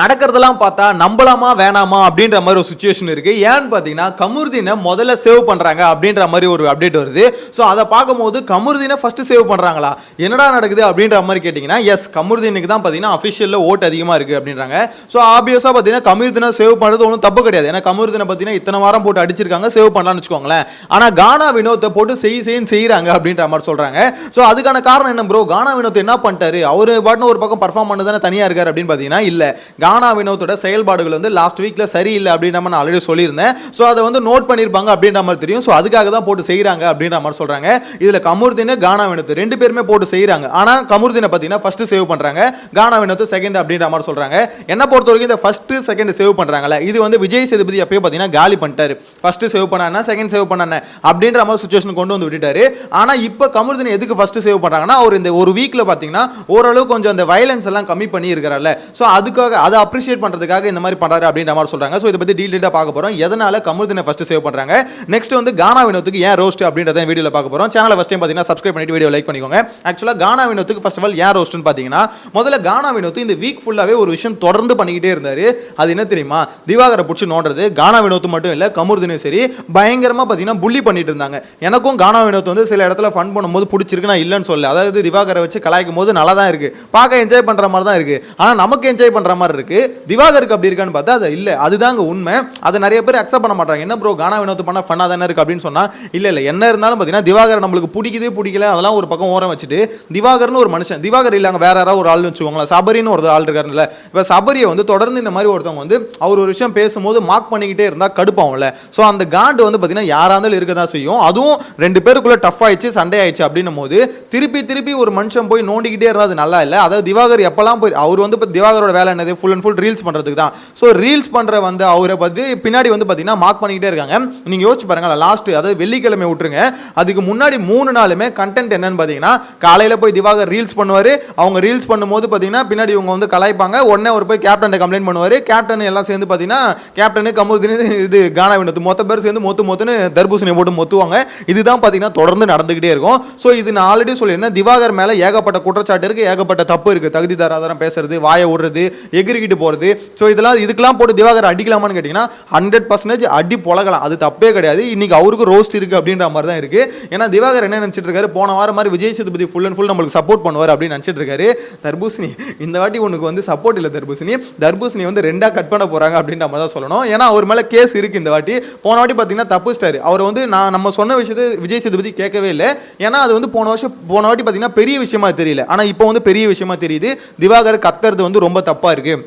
நடக்கிறதெல்லாம் பார்த்தா நம்பலாமா வேணாமா அப்படின்ற மாதிரி ஒரு சுச்சுவேஷன் இருக்கு. ஏன்னு பார்த்தீங்கன்னா கமுருதீனை முதல்ல சேவ் பண்ணுறாங்க அப்படின்ற மாதிரி ஒரு அப்டேட் வருது. ஸோ அதை பார்க்கும்போது கமுருதீனை ஃபர்ஸ்ட் சேவ் பண்ணுறாங்களா என்னடா நடக்குது அப்படின்ற மாதிரி கேட்டிங்கன்னா எஸ் கமுருதீனுக்கு தான் பார்த்தீங்கன்னா அஃபிஷியலில் ஓட் அதிகமாக இருக்குது அப்படின்றாங்க. ஸோ ஆப்வியஸாக பார்த்தீங்கன்னா கமுருதீனை சேவ் பண்ணுறது ஒன்றும் தப்பு கிடையாது. ஏன்னா கமுருதீனை பார்த்தீங்கன்னா இத்தனை வாரம் போட்டு அடிச்சிருக்காங்க சேவ் பண்ணலாம்னு வச்சுக்கோங்களேன். ஆனால் கானா வினோத்தை போட்டு செய் செய்ன்னு செய்கிறாங்க அப்படின்ற மாதிரி சொல்கிறாங்க ஸோ அதுக்கான காரணம் என்ன ப்ரோ கானா வினோத் என்ன பண்ணிட்டாரு? அவர் பாட்டுன்னு ஒரு பக்கம் பர்ஃபார்ம் பண்ண தானே தனியாக இருக்கார் அப்படின்னு பார்த்தீங்கன்னா இல்லை. கானா வினோத்தோட செயல்பாடுகள் வந்து லாஸ்ட் வீக்கில் சரியில்லை அப்படின்ற மாதிரி நான் ஆல்ரெடி சொல்லியிருந்தேன். ஸோ அதை வந்து நோட் பண்ணியிருப்பாங்க அப்படின்ற மாதிரி தெரியும். ஸோ அதுக்காக தான் போட்டு செய்கிறாங்க அப்படின்ற மாதிரி சொல்கிறாங்க இதில் கமுர்தின் கானா வினோத் ரெண்டு பேருமே போட்டு செய்கிறாங்க ஆனால் கமுர்தினை பார்த்தீங்கன்னா ஃபஸ்ட்டு சேவ் பண்ணுறாங்க கானா வினோத் செகண்ட் அப்படின்ற மாதிரி சொல்கிறாங்க என்ன பொறுத்த வரைக்கும் இந்த ஃபஸ்ட்டு செகண்ட் சேவ் பண்றாங்கல்ல. இது வந்து விஜய் சேதுபதி அப்பயே பார்த்தீங்கன்னா காலி பண்ணிட்டாரு. ஃபஸ்ட்டு சேவ் பண்ணானா செகண்ட் சேவ் பண்ணானே அப்படின்ற மாதிரி சுச்சுவேஷன் கொண்டு வந்து விட்டுட்டாரு. ஆனால் இப்போ கமருதீன் எதுக்கு ஃபஸ்ட்டு சேவ் பண்ணுறாங்கன்னா அவர் இந்த ஒரு வீக்கில் பார்த்தீங்கன்னா ஓரளவு கொஞ்சம் அந்த வயலன்ஸ் எல்லாம் கம்மி பண்ணி இருக்கிறார்ல ஸோ அதுக்காக அதை அப்ரிஷியேட் பண்ணுறதுக்காக இந்த மாதிரி பண்ணுறாரு அப்படின்ற மாதிரி சொல்கிறாங்க ஸோ இதை பற்றி டீட்டெயிலாக பார்க்க போகிறோம் எதனால கமருதீனை ஃபஸ்ட்டு சேவ் பண்றாங்க? நெக்ஸ்ட் வந்து கானா வினோத்துக்கு ஏன் ரோஸ்ட் அப்படின்றத வீடியோவில் பார்க்க போகிறோம் சேனலை ஃபஸ்ட் டைம் பார்த்தீங்கன்னா சப்ஸ்கிரைப் பண்ணிட்டு வீடியோ லைக் பண்ணிக்கோங்க. ஆக்சுவலாக கானா வினோத்துக்கு ஃபஸ்ட் ஆஃப் ஆல் ஏன் ரோஸ்ட்னு பார்த்தீங்கன்னா முதல்ல கானா வினோத்து இந்த வீக் ஃபுல்லாகவே ஒரு விஷயம் தொடர்ந்து பண்ணிக்கிட்டே இருந்தார். அது என்ன தெரியுமா? திவாகரை பிடிச்சி நோண்டுறது. கானா வினோத்து மட்டும் இல்லை கமருதீனும் சரி பயங்கரமாக பார்த்தீங்கன்னா புள்ளி பண்ணிட்டு இருந்தாங்க. எனக்கும் கானா வினோத் வந்து சில இடத்துல ஃபன் பண்ணும்போது பிடிச்சிருக்கு நான் இல்லைன்னு சொல்ல அதாவது திவாகரை வச்சு கலாய்க்கும் போது நல்லா தான் இருக்குது பார்க்க என்ஜாய் பண்ணுற மாதிரி தான் இருக்குது ஆனால் நமக்கு என்ஜாய் பண்ணுற மாதிரி இருக்கு. திவாகருக்கு அப்படி இருக்கான்னு பார்த்தா அது இல்லை அதுதாங்க உண்மை. அதை நிறைய பேர் அக்செப்ட் பண்ண மாட்டாங்க. என்ன ப்ரோ கானா வினோத் பண்ண ஃபன்னாக தானே இருக்கு அப்படின்னு சொன்னா இல்லை இல்லை என்ன இருந்தாலும் பார்த்தீங்கன்னா திவாகர் நம்மளுக்கு பிடிக்குது பிடிக்கல அதெல்லாம் ஒரு பக்கம் ஓரம் வச்சுட்டு திவாகர்னு ஒரு மனுஷன் திவாகர் இல்லாங்க வேற யாராவது ஒரு ஆள்னு வச்சுக்கோங்களேன் சபரின்னு ஒரு ஆள் இருக்காருல்ல இப்போ சபரியை வந்து தொடர்ந்து இந்த மாதிரி ஒருத்தவங்க வந்து அவர் ஒரு விஷயம் பேசும்போது மார்க் பண்ணிக்கிட்டே இருந்தால் கடுப்பாகும்ல. ஸோ அந்த காண்டு வந்து பார்த்தீங்கன்னா யாராக இருந்தாலும் இருக்க தான் செய்யும். அதுவும் ரெண்டு பேருக்குள்ள டஃப் ஆயிடுச்சு சண்டை ஆயிடுச்சு அப்படின்னும் போது திருப்பி திருப்பி ஒரு மனுஷன் போய் நோண்டிக்கிட்டே இருந்தால் அது நல்லா இல்லை. அதாவது திவாகர் எப்போல்லாம் போய் அவர் வந்து இப்போ திவாகரோட வேலை என்னது? ஃபுல் அண்ட் ஃபுல் ரீல்ஸ் பண்ணுறதுக்கு தான். ஸோ ரீல்ஸ் பண்ணுற வந்து அவரை பற்றி பின்னாடி வந்து பார்த்தீங்கன்னா மார்க் பண்ணிக்கிட்டே இருக்காங்க. நீங்கள் யோசிச்சு பாருங்களேன் லாஸ்ட் அதாவது வெள்ளிக்கிழமை விட்டுருங்க. அதுக்கு முன்னாடி மூணு நாளுமே கண்டென்ட் என்னன்னு பார்த்தீங்கன்னா காலையில் போய் திவாகர் ரீல்ஸ் பண்ணுவார். அவங்க ரீல்ஸ் பண்ணும்போது பார்த்தீங்கன்னா பின்னாடி இவங்க வந்து கலாய்ப்பாங்க. உடனே அவர் போய் கேப்டன்ட்ட கம்ப்ளைண்ட் பண்ணுவார். கேப்டன் எல்லாம் சேர்ந்து பார்த்தீங்கன்னா கேப்டனு கமருதீன் இது கானா வினத்து மொத்த பேர் சேர்ந்து மொத்து மொத்துன்னு தர்பூசணி போட்டு மொத்துவாங்க. இதுதான் பார்த்தீங்கன்னா தொடர்ந்து நடந்துகிட்டே இருக்கும். ஸோ இது நான் ஆல்ரெடி சொல்லியிருந்தேன். திவாகர் மேலே ஏகப்பட்ட குற்றச்சாட்டு இருக்குது ஏகப்பட்ட தப்பு இருக்குது தகுதி தராதரம் பேசுறது வாயை விடுறது எகிரிக்கிட்டு போகிறது ஸோ இதெல்லாம் இதுக்கெல்லாம் போட்டு திவாகர் அடிக்கலாமான்னு கேட்டிங்கன்னா ஹண்ட்ரட் பர்சன்டேஜ் அடி பொழகலாம். அது தப்பே கிடையாது. இன்னைக்கு அவருக்கு ரோஸ்ட் இருக்குது அப்படின்ற மாதிரி தான் இருக்குது ஏன்னா திவாகர் என்ன நினச்சிட்டு இருக்காரு? போன வாரம் மாதிரி Vijay Sethupathi full and full நம்மளுக்கு சப்போர்ட் பண்ணுவார் அப்படின்னு நினச்சிட்டு இருக்காரு. தர்பூசணி இந்த வாட்டி உனக்கு வந்து சப்போர்ட் இல்லை தர்பூசணி. தர்பூசணி வந்து ரெண்டாக கட் பண்ண போகிறாங்க அப்படின்ற மாதிரி தான் சொல்லணும். ஏன்னா அவர் மேலே கேஸ் இருக்குது இந்த வாட்டி. போன வாட்டி பார்த்தீங்கன்னா தப்புச்சிட்டாரு. அவர் வந்து நான் நம்ம சொன்ன விஷயத்தை விஜய் சேதுபதி கேட்கவே இல்லை. ஏன்னா அது வந்து போன வருஷம் போன வாட்டி பார்த்தீங்கன்னா பெரிய விஷயமா தெரியல. ஆனால் இப்போ வந்து பெரிய விஷயமா தெரியுது. திவாகர் கத்துறது வந்து ரொம்ப தப்பாக இருக்குது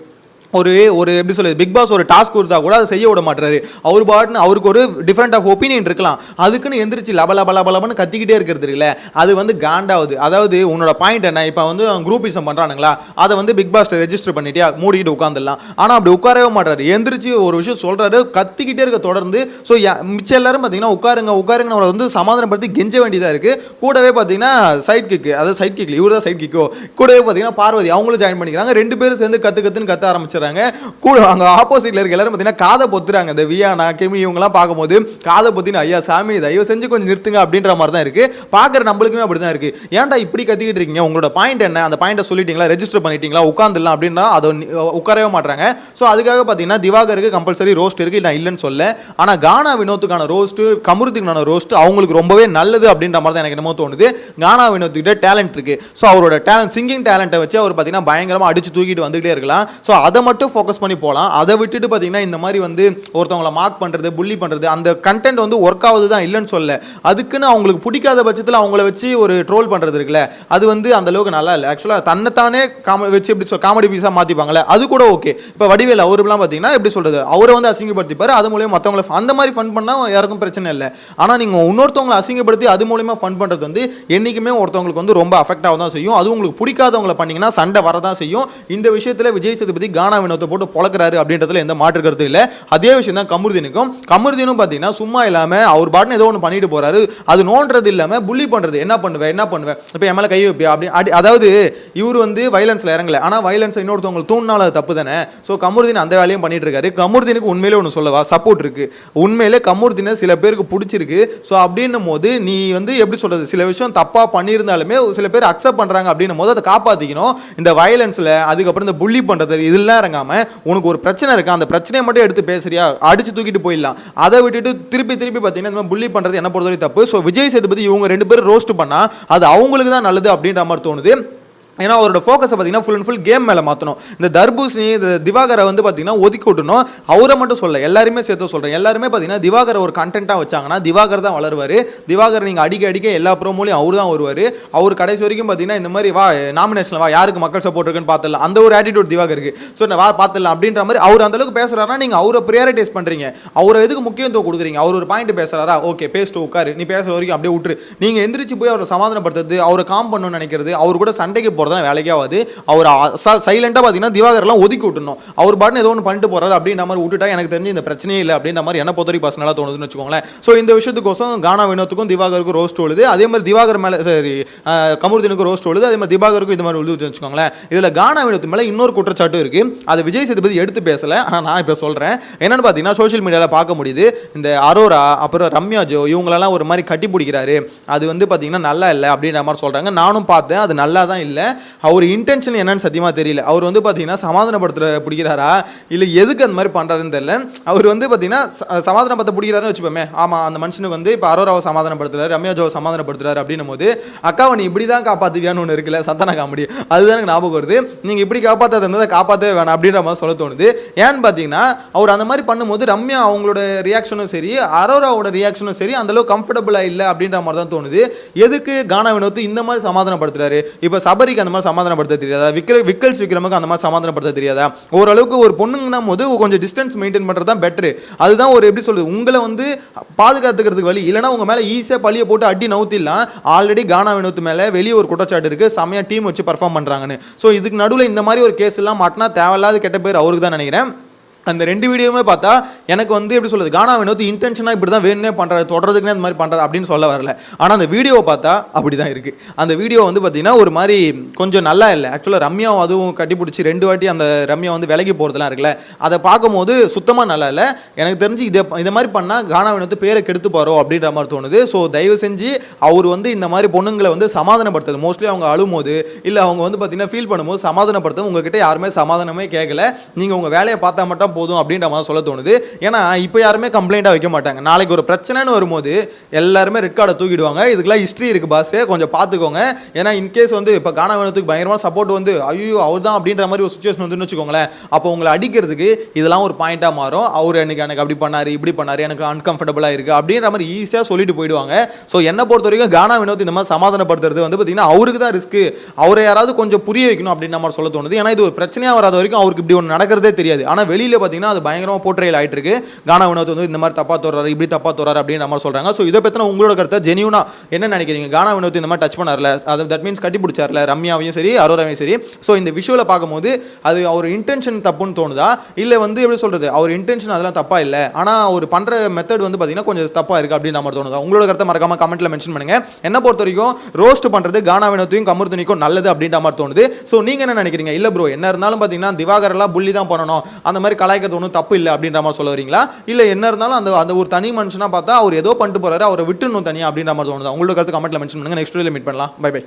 ஒரு ஒரு எப்படி சொல்லுது பிக் பாஸ் ஒரு டாஸ்க் கொடுத்தா கூட அதை செய்ய விட மாட்டாரு அவர் பாட்டுன்னு அவருக்கு ஒரு டிஃப்ரெண்ட் ஆஃப் ஒப்பீனியன் இருக்கலாம். அதுக்குன்னு எந்திரிச்சு லப லப லபலபன்னு கத்திக்கிட்டே இருக்கிறது இருக்குல்ல. அது வந்து காண்டாவது. அதாவது உன்னோட பாயிண்ட் என்ன? இப்போ வந்து குரூப்பிசம் பண்ணுறானுங்களா அதை வந்து பிக் பாஸ்ட்டை ரெஜிஸ்டர் பண்ணிட்டியா? மூடிக்கிட்டு உட்காந்துடலாம் ஆனால் அப்படி உட்காரவே மாட்டாரு எந்திரிச்சு ஒரு விஷயம் சொல்கிறாரு கத்திக்கிட்டே இருக்க தொடர்ந்து. ஸோ மிச்சம் எல்லாரும் பார்த்தீங்கன்னா உட்காருங்க உட்காருங்க. அவரை வந்து சமாதானப்படுத்தி கெஞ்ச வேண்டியதாக இருக்குது கூடவே பார்த்தீங்கன்னா சைட் கிக்கு அதாவது சைட் கிக் இவர் தான் சைட் கிக்கோ கூடவே பார்த்தீங்கன்னா பார்வதி அவங்களும் ஜாயின் பண்ணிக்கிறாங்க. ரெண்டு பேரும் சேர்ந்து கற்றுக்குறதுக்குன்னு கற்று கத்த ஆரம்பிச்சிடறாங்க கூட அங்கே ஆப்போசிட்ல இருக்க எல்லாரும் பார்த்தீங்கன்னா காதை பொத்துறாங்க. இந்த வியானா கெமி இவங்கலாம் பார்க்கும்போது காதை பொத்தின்னு ஐயா சாமி தயவு செஞ்சு கொஞ்சம் நிறுத்துங்க அப்படின்ற மாதிரி தான் இருக்கு. பார்க்குற நம்மளுக்குமே அப்படி தான் இருக்கு. ஏன்டா இப்படி கத்திக்கிட்டு இருக்கீங்க? உங்களோட பாயிண்ட் என்ன? அந்த பாயிண்ட்டை சொல்லிட்டீங்களா? ரெஜிஸ்டர் பண்ணிட்டீங்களா? உட்காந்துடலாம் அப்படின்னா அதை உட்காரவே மாட்டாங்க ஸோ அதுக்காக பார்த்தீங்கன்னா திவாகருக்கு கம்பல்சரி ரோஸ்ட் இருக்கு. நான் இல்லைன்னு சொல்ல ஆனால் கானா வினோத்துக்கான ரோஸ்ட்டு கமருத்துக்கான ரோஸ்ட் அவங்களுக்கு ரொம்பவே நல்லது அப்படின்ற மாதிரி தான் எனக்கு என்னமோ தோணுது. கானா வினோத்துக்கிட்ட டேலண்ட் இருக்கு. ஸோ அவரோட டேலண்ட் சிங்கிங் டேலண்ட்டை வச்சு அவர் பார்த்தீங்கன்னா பயங்கரமாக அடிச்சு தூக்கிட்டு வந்துகிட்டே இருக்கலாம். ஸோ அதை மட்டும் ஃபோக்கஸ் பண்ணி போகலாம் அதை விட்டுட்டு பார்த்தீங்கன்னா இந்த மாதிரி வந்து ஒருத்தவங்களை மார்க் பண்ணுறது புள்ளி பண்ணுறது அந்த கண்டென்ட் வந்து ஒர்க் ஆகுது தான் இல்லைன்னு சொல்ல. அதுக்குன்னு அவங்களுக்கு பிடிக்காத பட்சத்தில் அவங்கள வச்சு ஒரு ட்ரோல் பண்ணுறது இருக்குல்ல அது வந்து அந்த அளவுக்கு நல்லா இல்லை. ஆக்சுவலாக தன்னைத்தானே காம வச்சு எப்படி சொல் காமெடி பீஸாக மாற்றிப்பாங்களே அது கூட ஓகே இப்போ வடிவேல் அவருலாம் பார்த்தீங்கன்னா எப்படி சொல்கிறது அவரை வந்து அசிங்கப்படுத்திப்பார் அது மூலயமா மற்றவங்கள அந்த மாதிரி ஃபன் பண்ணால் யாருக்கும் பிரச்சனை இல்லை. ஆனால் நீங்கள் இன்னொருத்தவங்களை அசிங்கப்படுத்தி அது மூலயமா ஃபன் பண்ணுறது வந்து என்றைக்குமே ஒருத்தவங்களுக்கு வந்து ரொம்ப அஃபெக்ட் ஆக தான் செய்யும். அது உங்களுக்கு பிடிக்காதவங்களை பண்ணிங்கன்னா சண்டை வரதான் செய்யும். இந்த விஷயத்தில் விஜய் சேதுபதி கானா வினோத்தை போட்டு பொழக்கிறாரு அப்படின்றதுல எந்த மாற்று கருத்து இல்லை. அதே விஷயம் தான் கமருதீனுக்கும். கமருதீனும் பார்த்தீங்கன்னா சும்மா இல்லாமல் அவர் பாட்டுன்னு ஏதோ ஒன்று பண்ணிட்டு போறாரு. அது நோன்றது இல்லாமல் புள்ளி பண்ணுறது என்ன பண்ணுவேன் என்ன பண்ணுவேன் இப்போ என் மேலே கை வைப்பியா? அப்படி அடி அதாவது இவர் வந்து வயலன்ஸில் இறங்கலை. ஆனால் வயலன்ஸ் இன்னொருத்தவங்களுக்கு தூண்டினால அது தப்பு தானே ஸோ கமருதீன் அந்த வேலையும் பண்ணிட்டு இருக்காரு கமருதீனுக்கு உண்மையிலே ஒன்று சொல்லவா? சப்போர்ட் இருக்கு. உண்மையிலே கமருதீனை சில பேருக்கு பிடிச்சிருக்கு. ஸோ அப்படின்னும் போது நீ வந்து எப்படி சொல்றது? சில விஷயம் தப்பாக பண்ணியிருந்தாலுமே சில பேர் அக்செப்ட் பண்ணுறாங்க அப்படின்னும் போது அதை காப்பாற்றிக்கணும் இந்த வயலன்ஸில் அதுக்கப்புறம் இந்த புள்ளி பண்ணுறது இதெல்லாம் இறங்காமல் உனக்கு ஒரு பிரச்சனை இருக்கு? அந்த பிரச்சனையை மட்டும் எடுத்து பேசுறியா? அடித்து தூக்கிட்டு போயிடலாம். அதை விட்டுட்டு திருப்பி திருப்பி பார்த்தீங்கன்னா இந்த மாதிரி புள்ளி பண்ணுறது என்ன பொறுத்தவரை தப்பு. ஸோ விஜய் சேதுபதி இவங்க ரெண்டு பேரும் ரோஸ்ட் பண்ணால் அது அவங்களுக்கு தான் நல்லது அப்படின்ற மாதிரி தோணுது. ஏன்னா அவரோட ஃபோக்கஸை பார்த்தீங்கன்னா ஃபுல் அண்ட் ஃபுல் கேம் மேலே மாற்றணும் இந்த தர்பூசணி இந்த திவாகரை வந்து பார்த்தீங்கன்னா ஒதுக்கி விட்டணும் அவரை மட்டும் சொல்ல எல்லாருமே சேர்த்து சொல்கிறேன் எல்லாருமே பார்த்தீங்கன்னா திவாகரை ஒரு கண்டென்ட்டாக வச்சாங்கன்னா திவாகர் தான் வளருவார். திவாகர் நீங்கள் அடிக்க அடிக்க எல்லா ப்ரோமோலையும் அவர் தான் வருவார். அவர் கடைசி வரைக்கும் பார்த்தீங்கன்னா இந்த மாதிரி வா நாமினேஷன் வா யாருக்கு மக்கள் சப்போர்ட் இருக்குன்னு பார்த்துடலாம் அந்த ஒரு ஆட்டிடியூட் திவாகருக்கு. ஸோ நான் வா பார்த்துடலாம் அப்படின்ற மாதிரி அவர் அந்தளவுக்கு பேசுறாருன்னா நீங்கள் அவரை ப்ரியாரிட்டைஸ் பண்ணுறீங்க அவரை எதுக்கு முக்கியத்துவம் கொடுக்குறீங்க? அவர் ஒரு பாயிண்ட் பேசுறாரா? ஓகே பேசிட்டு உட்காரு. நீ பேசுற வரைக்கும் அப்படியே விட்டுரு. நீங்கள் எந்திரிச்சு போய் அவரை சமாதானப்படுத்துறது அவரை காம் பண்ணணும்னு நினைக்கிறது அவர் கூட சண்டைக்கு போகிறது தான் வேலைக்கே ஆகாது. அவர் சைலண்டாக பார்த்தீங்கன்னா திவாகர்லாம் ஒதுக்கி விட்டுணும் அவர் பாட்டு ஏதோ ஒன்று பண்ணிட்டு போகிறாரு அப்படின்ற மாதிரி விட்டுட்டா எனக்கு தெரிஞ்சு இந்த பிரச்சனையே இல்லை அப்படின்ற மாதிரி என்ன பொறுத்த வரைக்கும் பர்சனலாக தோணுதுன்னு வச்சுக்கோங்களேன். ஸோ இந்த விஷயத்துக்கோசம் கானா வினோத்துக்கும் திவாகருக்கும் ரோஸ்ட் உழுது அதே மாதிரி திவாகர் மேலே சரி அஹ், ரோஸ்ட் விழுது. அதே மாதிரி திவாகருக்கும் இது மாதிரி உழுதுன்னு வச்சுக்கோங்களேன். இதில் கானா வினோத்து மேலே இன்னொரு குற்றச்சாட்டு இருக்குது அது விஜய் சேதுபதி எடுத்து பேசலை. ஆனால் நான் இப்போ சொல்கிறேன் என்னென்னு பார்த்தீங்கன்னா சோஷியல் மீடியாவில் பார்க்க முடியுது. இந்த அரோரா அப்புறம் ரம்யா ஜோ இவங்களெல்லாம் ஒரு மாதிரி கட்டி பிடிக்கிறாரு. அது வந்து பார்த்தீங்கன்னா நல்லா இல்லை அப்படின்ற மாதிரி சொல்கிறாங்க நானும் பார்த்தேன். அது நல்லா தான் இல்லை. அவர் இன்டென்ஷன் என்னன்னு சத்தியமாக தெரியல. அவர் வந்து பார்த்தீங்கன்னா சமாதானப்படுத்துற பிடிக்கிறாரா? இல்லை எதுக்கு அந்த மாதிரி பண்ணுறாருன்னு தெரியல. அவர் வந்து பார்த்தீங்கன்னா சமாதானப்படுத்த பிடிக்கிறாருன்னு வச்சுப்போமே ஆமாம் அந்த மனுஷனுக்கு வந்து இப்போ அரோராவை சமாதானப்படுத்துறாரு ரம்யா ஜோவை சமாதானப்படுத்துறாரு அப்படின்னும் போது அக்காவை நீ இப்படி தான் காப்பாற்றுவியான்னு ஒன்று இருக்குல்ல சத்தான காமெடி. அதுதான் எனக்கு ஞாபகம் வருது. நீங்கள் இப்படி காப்பாற்றாத இருந்ததை காப்பாற்றவே வேணாம் அப்படின்ற மாதிரி சொல்ல தோணுது. ஏன்னு பார்த்தீங்கன்னா அவர் அந்த மாதிரி பண்ணும்போது ரம்யா அவங்களோட ரியாக்ஷனும் சரி அரோராவோட ரியாக்ஷனும் சரி அந்த அளவுக்கு கம்ஃபர்டபுளாக இல்லை அப்படின்ற மாதிரி தான் தோணுது. எதுக்கு கானா வினோத் இந்த மாதிரி சமாதானப்படுத்துறாரு? இப்போ சபரிக்கு அந்த மாதிரி சமாதானப்படுத்த தெரியாதா? விக்ர விக்கல்ஸ் விக்ரமுக்கு அந்த மாதிரி சமாதானப்படுத்த தெரியாதா? ஓரளவுக்கு ஒரு பொண்ணுங்கன்னா போது கொஞ்சம் டிஸ்டன்ஸ் மெயின்டைன் பண்ணுறது தான் பெட்ரு அதுதான் ஒரு எப்படி சொல்கிறது உங்களை வந்து பாதுகாத்துக்கிறதுக்கு வழி. இல்லைன்னா உங்கள் மேலே ஈஸியாக பழியை போட்டு அடி நவுத்திடலாம். ஆல்ரெடி கானா வினோத் மேலே வெளியே ஒரு குற்றச்சாட்டு இருக்கு. செம்மையாக டீம் வச்சு பர்ஃபார்ம் பண்ணுறாங்கன்னு ஸோ இதுக்கு நடுவில் இந்த மாதிரி ஒரு கேஸ் எல்லாம் மாட்டினா தேவையில்லாத கெட்ட பேர் அவருக்கு தான் நினைக்கிறேன். அந்த ரெண்டு வீடியோவுமே பார்த்தா எனக்கு வந்து எப்படி சொல்றது கானா வினோத் இன்டென்ஷனாக இப்படி தான் வேணும்னே பண்ணுறாரு தொடர்றதுக்குனே இந்த மாதிரி பண்ணுறாரு அப்படின்னு சொல்ல வரல. ஆனால் அந்த வீடியோவை பார்த்தா அப்படி தான் இருக்குது அந்த வீடியோ வந்து பார்த்தீங்கன்னா ஒரு மாதிரி கொஞ்சம் நல்லா இல்லை. ஆக்சுவலாக ரம்யா அதுவும் கட்டி பிடிச்சி ரெண்டு வாட்டி அந்த ரம்யா வந்து விலகி போகிறதுலாம் இருக்குல்ல. அதை பார்க்கும்போது சுத்தமாக நல்லா இல்லை. எனக்கு தெரிஞ்சு இதை இதை மாதிரி பண்ணால் கானா வினோத் பேரை கெடுத்து போகிறோம் அப்படின்ற மாதிரி தோணுது. ஸோ தயவு செஞ்சு அவர் வந்து இந்த மாதிரி பொண்ணுங்களை வந்து சமாதானப்படுத்துறது. மோஸ்ட்லி அவங்க அழும்போது இல்லை அவங்க வந்து பார்த்தீங்கன்னா ஃபீல் பண்ணும்போது சமாதானப்படுத்தும் உங்ககிட்ட யாருமே சமாதானமே கேட்கல நீங்கள் உங்கள் வேலையை பார்த்தா மட்டும் போதும் அப்படின்ற மாதிரி சொல்ல தோணுது. ஏன்னா இப்போ யாருமே கம்ப்ளைண்ட்டாக வைக்க மாட்டாங்க. நாளைக்கு ஒரு பிரச்சனைன்னு வரும்போது எல்லாருமே ரெக்கார்டை தூக்கிடுவாங்க. இதுக்கெல்லாம் ஹிஸ்ட்ரி இருக்குது பாஸ் கொஞ்சம் பார்த்துக்கோங்க. ஏன்னா இன்கேஸ் வந்து இப்போ கானா வேணத்துக்கு பயங்கரமாக சப்போர்ட் வந்து ஐயோ அவர் தான் அப்படின்ற மாதிரி ஒரு சுச்சுவேஷன் வந்துன்னு வச்சுக்கோங்களேன். அப்போ உங்களை அடிக்கிறதுக்கு இதெல்லாம் ஒரு பாயிண்ட்டாக மாறும். அவர் எனக்கு எனக்கு அப்படி பண்ணாரு இப்படி பண்ணாரு எனக்கு அன்கம்ஃபர்டபுளாக இருக்குது அப்படின்ற மாதிரி ஈஸியாக சொல்லிட்டு போயிடுவாங்க. ஸோ என்னை பொறுத்த வரைக்கும் கானா வினோத் இந்த மாதிரி சமாதானப்படுத்துறது வந்து பார்த்தீங்கன்னா அவருக்கு தான் ரிஸ்க்கு அவரை யாராவது கொஞ்சம் புரிய வைக்கணும் அப்படின்ற மாதிரி சொல்ல தோணுது. ஏன்னா இது ஒரு பிரச்சனையாக வராத வரைக்கும் அவருக்கு இப்படி ஒன்று நடக்கிறதே தெரியாது. ஆனால் வெளியில் பார்த்தீங்கன்னா அது பயங்கரமாக போர்ட்ரேல் ஆயிட்டு இருக்கு கானா வினோத் வந்து இந்த மாதிரி தப்பா தோறாரு இப்படி தப்பா தோறாரு அப்படின்னு நம்ம சொல்கிறாங்க ஸோ இதை பற்றின உங்களோட கருத்தை ஜெனியூனா என்ன நினைக்கிறீங்க? கானா வினோத் இந்த மாதிரி டச் பண்ணார்ல? அது தட் மீன்ஸ் கட்டி பிடிச்சார்ல ரம்யாவையும் சரி அரோராவையும் சரி. ஸோ இந்த விஷுவலை பார்க்கும்போது அது அவர் இன்டென்ஷன் தப்புன்னு தோணுதா? இல்லை வந்து எப்படி சொல்கிறது அவர் இன்டென்ஷன் அதெல்லாம் தப்பாக இல்லை. ஆனால் அவர் பண்ணுற மெத்தட் வந்து பார்த்தீங்கன்னா கொஞ்சம் தப்பாக இருக்குது அப்படின்ற மாதிரி தோணுதா? உங்களோட கருத்தை மறக்காம கமெண்ட்டில் மென்ஷன் பண்ணுங்க. என்ன பொறுத்த வரைக்கும் ரோஸ்ட் பண்ணுறது கானா வினோத்தையும் கமர்துனிக்கும் நல்லது அப்படின்ற மாதிரி தோணுது. ஸோ நீங்கள் என்ன நினைக்கிறீங்க? இல்லை ப்ரோ என்ன இருந்தாலும் பார்த்தீங்கன்னா திவாகரெல்லாம் புள்ளி தான் பண்ணணும். அந்த மாதிரி கலாய்க்கிறது ஒன்றும் தப்பு இல்லை அப்படின்ற மாதிரி சொல்ல வரீங்களா இல்லை என்ன இருந்தாலும் அந்த அந்த ஒரு தனி மனுஷனாக பார்த்தா அவர் ஏதோ பண்ணிட்டு போகிறாரு அவரை விட்டுணும் தனியாக அப்படின்ற மாதிரி தோணுதா? உங்களோட கருத்து கமெண்ட்டில் மென்ஷன் பண்ணுங்க. நெக்ஸ்ட் வீடியோ மீட் பண்ணலாம். Bye bye